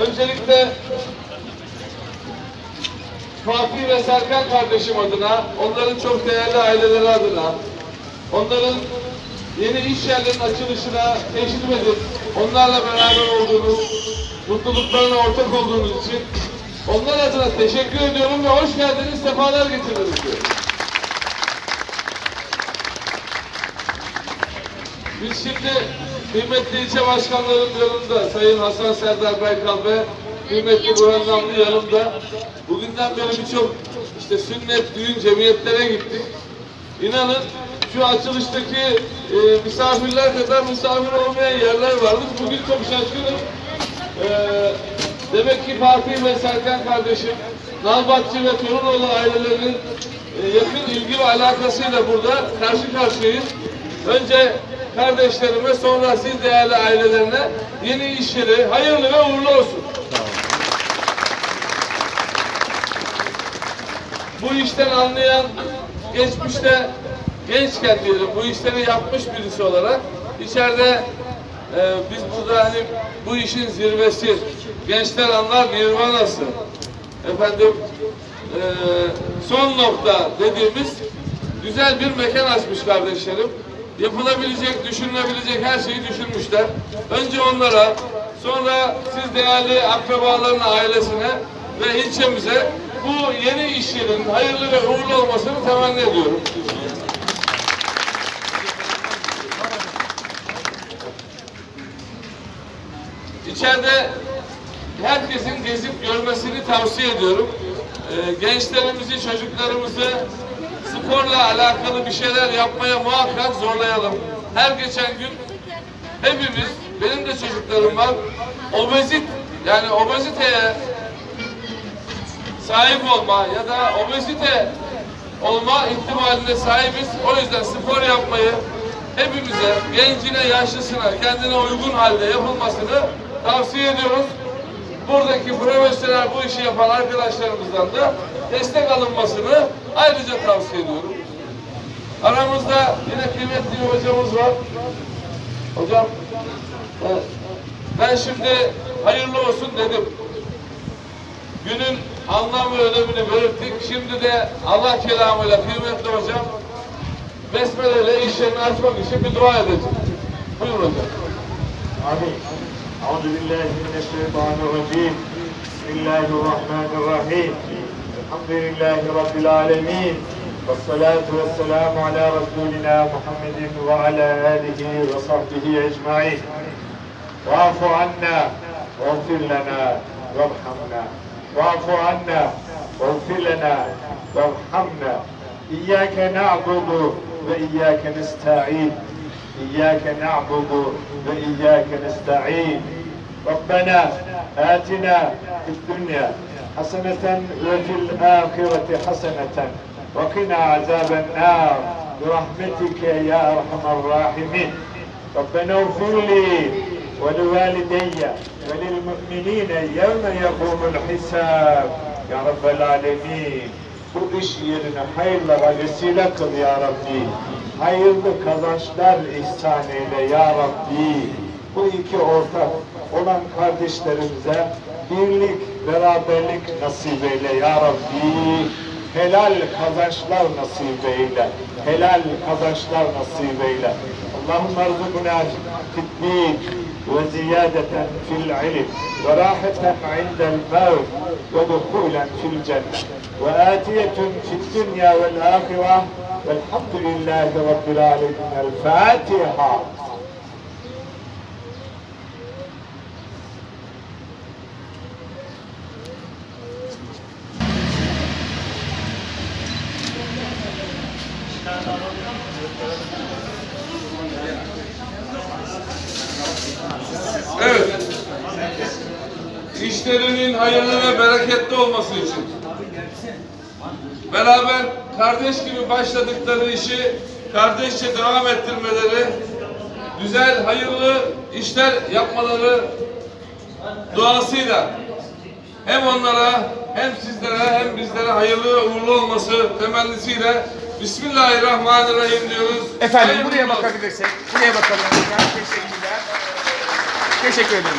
öncelikle Fatih ve Serkan kardeşim adına, onların çok değerli aileleri adına, onların yeni iş yerlerinin açılışına teşrif edip onlarla beraber olduğunuz, mutluluklarına ortak olduğunuz için onlar adına teşekkür ediyorum ve hoş geldiniz, sefalar getirdiniz. Biz şimdi kıymetli ilçe başkanlarım yanında, Sayın Hasan Serdar Baykal ve kıymetli Burhan Namlı yanımda. Bugünden beri birçok işte sünnet, düğün, cemiyetlere gittik. İnanın şu açılıştaki e, misafirler kadar misafir olmayan yerler vardı. Bugün çok şaşkınım. E, demek ki Fatih ve Serkan kardeşim, Nalbatçı ve Torunoğlu ailelerinin e, yakın ilgi ve alakasıyla burada karşı karşıyayız. Önce kardeşlerime sonra siz değerli ailelerine yeni iş yeri hayırlı ve uğurlu olsun. Bu işten anlayan geçmişte gençken diyelim bu işleri yapmış birisi olarak içeride e, biz burada hani bu işin zirvesi gençler anlar nirvanası efendim e, son nokta dediğimiz güzel bir mekan açmış kardeşlerim. Yapılabilecek, düşünülebilecek her şeyi düşünmüşler. Önce onlara, sonra siz değerli akrabalarına, ailesine ve ilçemize bu yeni iş yerinin hayırlı ve uğurlu olmasını temenni ediyorum. İçeride herkesin gezip görmesini tavsiye ediyorum. Ee, gençlerimizi, çocuklarımızı sporla alakalı bir şeyler yapmaya muhakkak zorlayalım. Her geçen gün hepimiz, benim de çocuklarım var, obezit, yani obeziteye sahip olma ya da obezite olma ihtimaline sahibiz. O yüzden spor yapmayı hepimize, gencine, yaşlısına, kendine uygun halde yapılmasını tavsiye ediyoruz buradaki profesyonel bu işi yapan arkadaşlarımızdan da destek alınmasını ayrıca tavsiye ediyorum. Aramızda yine kıymetli bir hocamız var. Hocam ben şimdi hayırlı olsun dedim. Günün anlam ve önemini belirttik. Şimdi de Allah kelamıyla kıymetli hocam besmeleyle işlerini açmak için bir dua edeceğim. Buyurun hocam. Amin. أعوذ بالله من الشيطان الرجيم. بسم الله الرحمن الرحيم. الحمد لله رب العالمين. والصلاة والسلام على رسولنا محمد وعلى آله وصحبه أجمعين. واعف عنا واغفر لنا وارحمنا. واعف عنا واغفر لنا وارحمنا. إياك نعبد وإياك نستعين. إياك نعبد وإياك نستعين. ربنا آتنا في الدنيا حسنة وفي الآخرة حسنة وقنا عذاب النار. برحمتك يا أرحم الراحمين. ربنا اغفر لي ولوالدي وللمؤمنين يوم يقوم الحساب. يا رب العالمين. bu iş yerine hayırlara vesile kıl. Hayırlı kazançlar ihsan eyle ya Rabbi. Bu iki ortak olan kardeşlerimize birlik, beraberlik nasip eyle ya Rabbi. Helal kazançlar nasip eyle. Helal kazançlar nasip eyle. اللهم ارزقنا في الدين وزيادة في العلم وراحة عند الموت ودخولا في الجنة وآتية في الدنيا والآخرة والحمد لله رب العالمين الفاتحة Evet. İşlerinin hayırlı ve bereketli olması için beraber kardeş gibi başladıkları işi kardeşçe devam ettirmeleri, güzel, hayırlı işler yapmaları duasıyla hem onlara hem sizlere hem bizlere hayırlı ve uğurlu olması temennisiyle Bismillahirrahmanirrahim diyoruz. Efendim Hayırlı buraya olsun. bakabilirsek. Buraya bakalım. Teşekkürler. Teşekkür ederim.